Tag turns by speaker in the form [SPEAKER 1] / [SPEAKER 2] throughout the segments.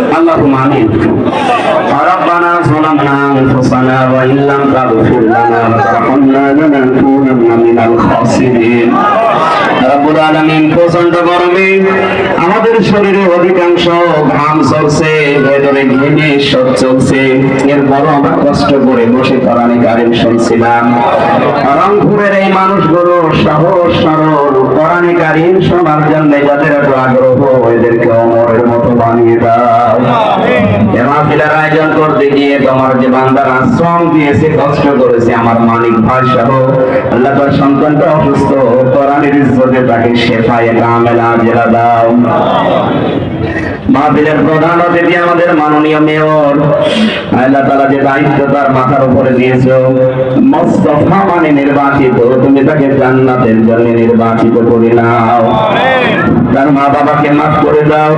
[SPEAKER 1] اللهم آمين ربنا ظلمنا أنفسنا وإن لم تغفر لنا وترحمنا لنكونن من الخاسرين রব্বুল আলামিন প্রচন্ড গরমে আমাদের শরীরে অধিকাংশ ঘাম চলছে ভেতরে ঘেমে সব চলছে এরপরও আমরা কষ্ট করে বসে কোরআনে কারিম শুনছিলাম রংপুরের এই মানুষগুলো সহজ সরল কোরআনে কারিম শোনার জন্য যাদের এত আগ্রহ এদেরকে অমরের মতো বানিয়ে দাও। মাহফিলের আয়োজন করতে গিয়ে তোমার যে বান্দার আশ্রম দিয়েছে কষ্ট করেছে আমার মালিক ভাই সহ। আল্লাহ তার সন্তানটা অসুস্থ কোরআনের ইজ্জতে তাকে শেফায় কামেলা জেলা দাও। মাহফিলের প্রধান অতিথি আমাদের মাননীয় মেয়র। আল্লাহ তালা যে দায়িত্ব তার মাথার উপরে দিয়েছ। মোস্তফা মানে নির্বাচিত। তুমি তাকে জান্নাতের জন্য নির্বাচিত করে নাও। তার মা বাবাকে মাফ করে দাও।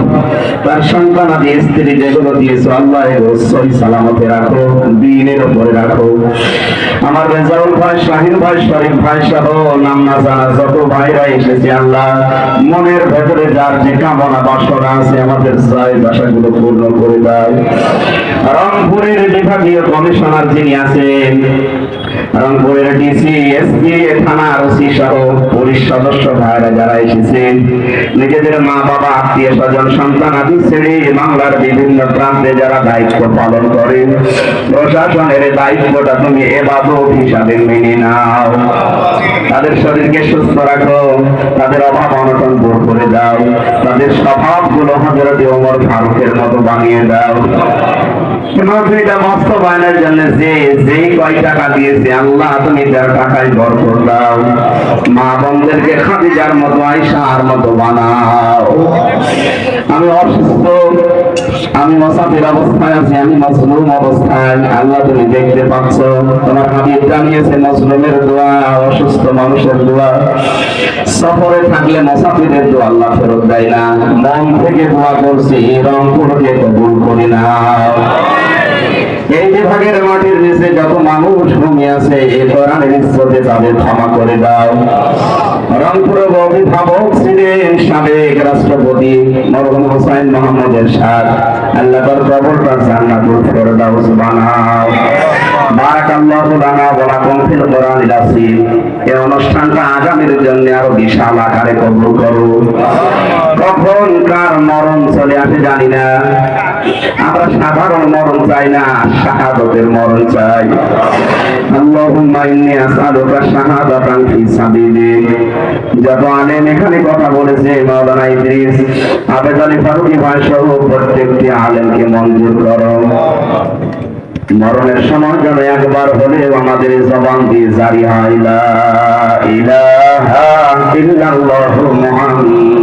[SPEAKER 1] তার সন্তান আদি স্ত্রী যেগুলো দিয়েছ, আল্লাহ এগুলো সহি সালামতে রাখো, দিনের উপরে রাখো। আমার রেজাউল ভাই, শাহিন ভাই, শরীফ ভাই সহ নাম না জানা যত ভাইরা এসেছে, আল্লাহ মনের ভেতরে যার যে কামনা বাসনা আছে, আমাদের চাই বাসাগুলো পূর্ণ করে দাও। রংপুরের বিভাগীয় কমিশনার যিনি আছেন রংপুরের ডিসি এসপি থানার ওসি সহ পুলিশ সদস্য ভাইরা যারা এসেছেন, নিজেদের মা বাবা, আত্মীয় স্বজন, সন্তান আদি ছেড়ে বাংলার বিভিন্ন প্রান্তে যারা দায়িত্ব পালন করেন, প্রশাসনের দায়িত্বটা তুমি এবাদত হিসাবে মেনে নাও। তাদের শরীরকে সুস্থ রাখো, তাদের অভাব অনটন দূর করে দাও, তাদের স্বভাবগুলো হজরতে ওমর ফারুকের মতো বানিয়ে দাও। জন্য যে টাকা দিয়েছে টাকায় মা বোনদেরকে মতো মতো বানাও। আমি অসুস্থ আমি মসাফির অবস্থায় আছি, আমি মজলুম অবস্থায়। আল্লাহ তুমি দেখতে পাচ্ছ, তোমার হাবিব জানিয়েছে, মজলুমের দোয়া, অসুস্থ মানুষের দোয়া। সফরে থাকলে মসাফিরের দোয়া আল্লাহ ফেরত দেয় না। মন থেকে দোয়া করছি, রংপুরকে কবুল করি না। বিভাগের মাটির নিচে যত মানুষ ঘুমিয়ে আছে এই কোরআনের ইজ্জতে তাদের ক্ষমা করে দাও। রংপুরের অভিভাবক ছিলেন সাবেক রাষ্ট্রপতি মরহুম হোসাইন মোহাম্মদ এরশাদ আল্লাহ তার কবরটা জান্নাতুল ফেরদাউস বানাও। বারাকাল্লাহু লানা ওয়া লাকুম ফিল কোরআনিল এই অনুষ্ঠানটা আগামীর জন্য আরও বিশাল আকারে কবুল করো কখন কার মরণ চলে জানি না। আমরা সাধারণ মরণ চাই না, শাহাদতের মরণ চাই। আল্লাহুম্মা ইন্নী আসআলুকা শাহাদাতান ফি সাবিলিক যত আলেম এখানে কথা বলেছে মাওলানা ইদ্রিস। আবেদ আলী ফারুকী ভাই সহ প্রত্যেকটি আলেমকে মঞ্জুর করো। মরণের সময় যেন একবার হলেও আমাদের জবান দিয়ে জারি হয় ইলাহা ইল্লাল্লাহু